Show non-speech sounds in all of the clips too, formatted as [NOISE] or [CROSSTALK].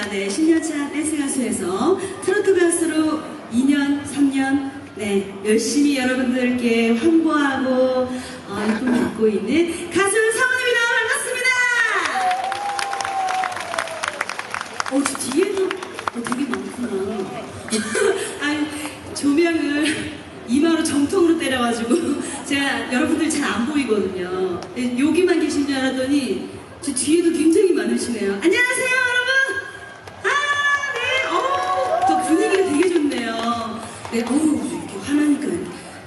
저희가 네 10년차 댄스 가수에서 트로트 가수로 2년, 3년 네 열심히 여러분들께 홍보하고 어, 이쁨 받고 있는 가수 성은입니다. 반갑습니다. 어, 저 뒤에도 어, 되게 많구나. [LAUGHS] 아니, 조명을 이마로 정통으로 때려가지고 [LAUGHS] 제가 여러분들 잘 안 보이거든요. 네, 여기만 계신 줄 알았더니 저 뒤에도 굉장히 많으시네요. 안녕하세요, 여러분! 아, 네, 어, 저 분위기가 되게 좋네요. 네, 어우, 이렇게 화나니까.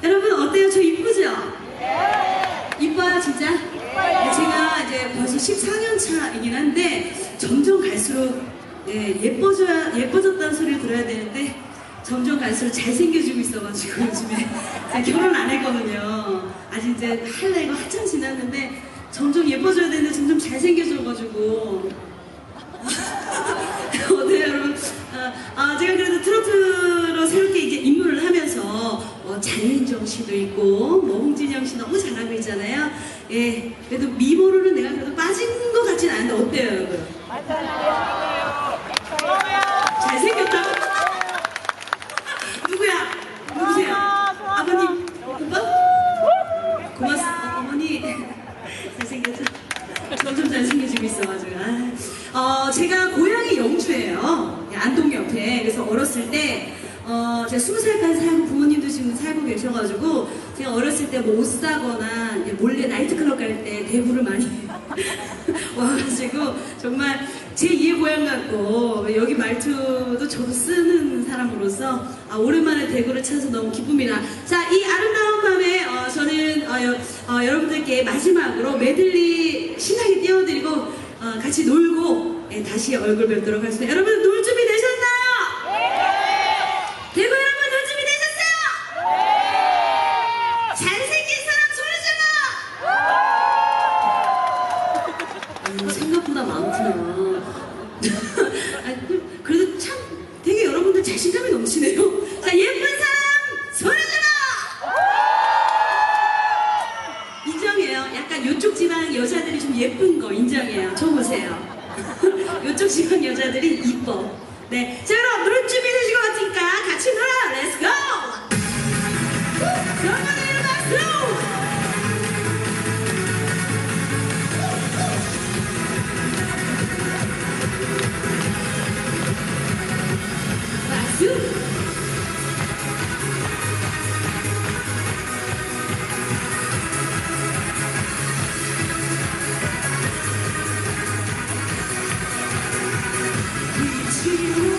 여러분, 어때요? 저 이쁘죠? 이뻐요, 진짜? 네, 제가 이제 벌써 14년 차이긴 한데 점점 갈수록 예, 예뻐져야 예뻐졌다는 소리를 들어야 되는데 점점 갈수록 잘생겨지고 있어가지고 [LAUGHS] 요즘에 결혼 안 했거든요. 아직 이제 할 나이가 한참 지났는데 점점 예뻐져야 되는데 점점 잘생겨져가지고 [LAUGHS] 어때요, 여러분? 아, 아, 제가 그래도 트로트 뭐 장윤정 씨도 있고 뭐 홍진영 씨 너무 잘하고 있잖아요. 예, 그래도 미모로는 내가 그래도 빠진 것 같진 않은데 어때요, 여러분? 잘생겼다고? 누구야? 누구세요? 아버님? 오빠? 고맙습니다. 어머니. [LAUGHS] 잘생겼죠? 점점 잘생겨지고 있어가지고. 아. 어, 제가 고향이 영주예요. 안동 옆에. 그래서 어렸을 때, 어, 제가 스무 살까지 살고 부모님도 지금 살고 계셔가지고, 제가 어렸을 때 뭐 옷 사거나 몰래 나이트클럽 갈 때 대구를 많이 [LAUGHS] 와가지고, 정말 제 2의 고향 같고, 여기 말투도 저도 쓰는 사람으로서, 아, 오랜만에 대구를 찾아서 너무 기쁩니다. 자, 이 아름다운 밤에, 어, 저는, 어, 여, 어, 여러분들께 마지막으로 메들리 신나게 띄워드리고, 어, 같이 놀고, 예, 다시 얼굴 뵙도록 하겠습니다. 여러분, 놀 준비 되셨나요? 대구 여러분, 놀 준비 되셨어요? 잘생긴 사람 소리 질러! 음, 생각보다 많구나. [LAUGHS] 아니, 그- 그래도 참 되게 여러분들 자신감이 넘치네요. 자, 예쁜 사람 소리 질러! 인정해요. 약간 요쪽 지방 여자들이 좀 예쁜 거 인정해요. 저 보세요. [LAUGHS] 요쪽 지방 여자들이 이뻐. 네. 빛이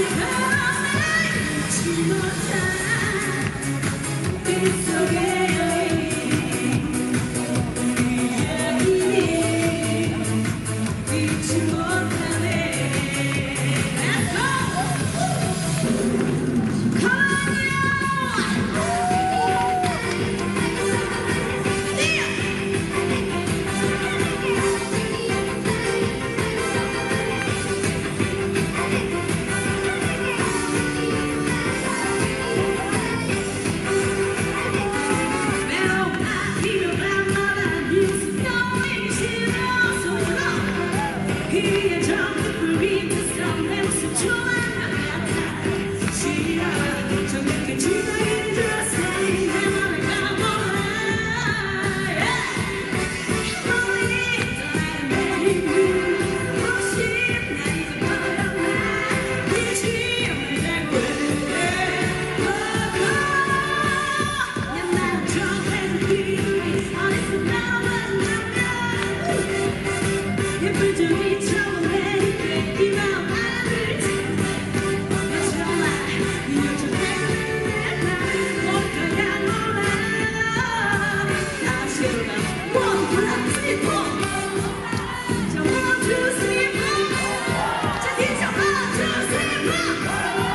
「力ない血 Brasil!